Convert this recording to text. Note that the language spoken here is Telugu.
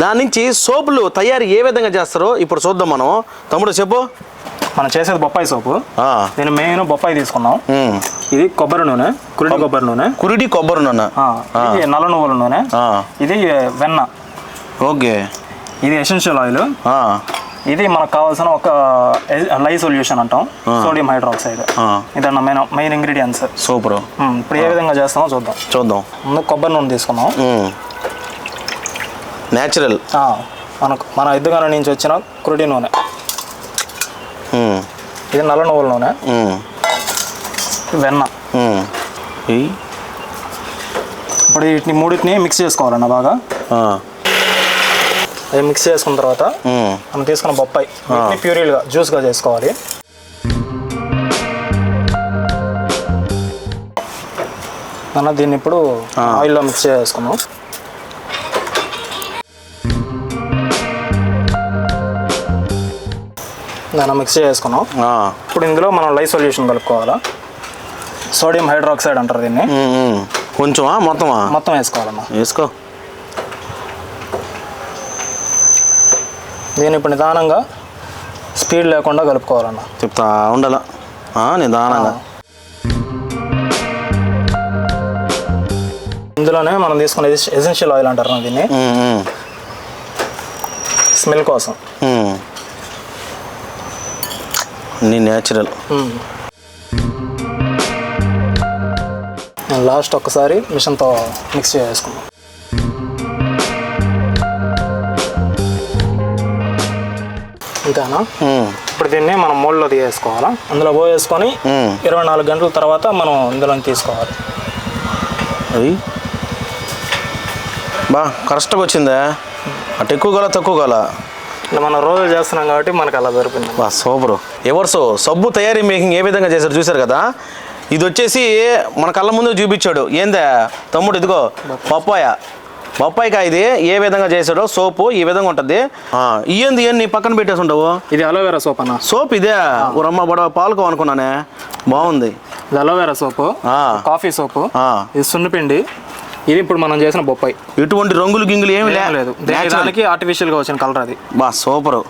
దాని నుంచి సోపులు తయారు ఏ విధంగా చేస్తారో ఇప్పుడు చూద్దాం మనం తమ్ముడు చెప్పు. మనం చేసేది బొప్పాయి సోపు. దీని మెయిన్ బొప్పాయి తీసుకున్నాం. ఇది కొబ్బరి నూనె కురుడి కొబ్బరి నూనె. కురిడి కొబ్బరి నూనె. ఇది నల్ల నువ్వుల నూనె. ఇది వెన్న. ఓకే. ఇది ఎసెన్షియల్ ఆయిల్. ఇది మనకు కావాల్సిన ఒక లై సొల్యూషన్ అంటాం. Sodium hydroxide. ఇదన్న main main ingredients. Super. ఇప్పుడు ఏ విధంగా చేస్తామో చూద్దాం. చూద్దాం. ముందు కొబ్బరి నూనె తీసుకున్నాం న్యాచురల్ మనకు మన ఎద్దుగాన నుంచి వచ్చిన కురుడి నూనె. ఇది నల్ల నువ్వుల నూనె. ఇది వెన్న. ఇప్పుడు వీటిని మూడింటిని మిక్స్ చేసుకోవాలన్న బాగా. అది మిక్స్ చేసుకున్న తర్వాత మనం తీసుకున్న బొప్పాయి. ప్యూరీలుగా జ్యూస్గా చేసుకోవాలి. అన్న దీన్ని ఇప్పుడు ఆయిల్లో మిక్స్ చేసుకున్నాం దాన్ని మిక్స్ చేసుకున్నాం. ఇప్పుడు ఇందులో మనం లై సొల్యూషన్ కలుపుకోవాలా? సోడియం హైడ్రాక్సైడ్ అంటారు దీన్ని. కొంచెమా మొత్తమా? మొత్తం వేసుకోవాలన్న వేసుకో. దీన్ని ఇప్పుడు నిదానంగా స్పీడ్ లేకుండా కలుపుకోవాలన్న చెప్తా ఉండాల. నిదానంగా. ఇందులోనే మనం తీసుకునే ఎసెన్షియల్ ఆయిల్ అంటారు దీన్ని. స్మెల్ కోసం. అన్నీ న్యాచురల్ లాస్ట్ ఒక్కసారి మిషన్తో మిక్స్ చేసుకున్నాం. ఉమ్, ఇప్పుడు దీన్ని మనం మోల్డ్లో తీసేసుకోవాలా? అందులో పోయేసుకొని. ఇరవై నాలుగు గంటల తర్వాత మనం ఇందులో తీసుకోవాలి. అది? బా కరెక్ట్గా వచ్చిందా? అటు ఎక్కువ గల తక్కువ గల ఇలా మనం రోజు చేస్తున్నాం కాబట్టి మనకు అలా దొరికింది. బా సూపరు. ఎవర్సో సబ్బు తయారీ మేకింగ్ ఏ విధంగా చేశారు చూశారు కదా? ఇది వచ్చేసి మన కళ్ళ ముందు చూపించాడు. ఏందా? తమ్ముడు ఇదిగో పప్పాయ బొప్పాయికాయ ఇది ఏ విధంగా చేశాడో సోపు ఈ విధంగా ఉంటుంది. ఇయ్యంది ఇవన్నీ పక్కన పెట్టేసి ఉండవు. ఇది అలోవెరా సోప్ అన్న. సోప్ ఇదే? రమ్మ బడ పాలుకో అనుకున్నానే. బాగుంది. ఇది అలోవెరా సోపు ఆ, కాఫీ సోపు ఆ. ఇది సున్నిపిండి ఇది ఇప్పుడు మనం చేసిన బొప్పాయి. ఎటువంటి రంగులు గింగులు ఏమి లేదు. దేని- దానికి ఆర్టిఫిషియల్గా వచ్చిన కలర్ అది. బా సూపరు.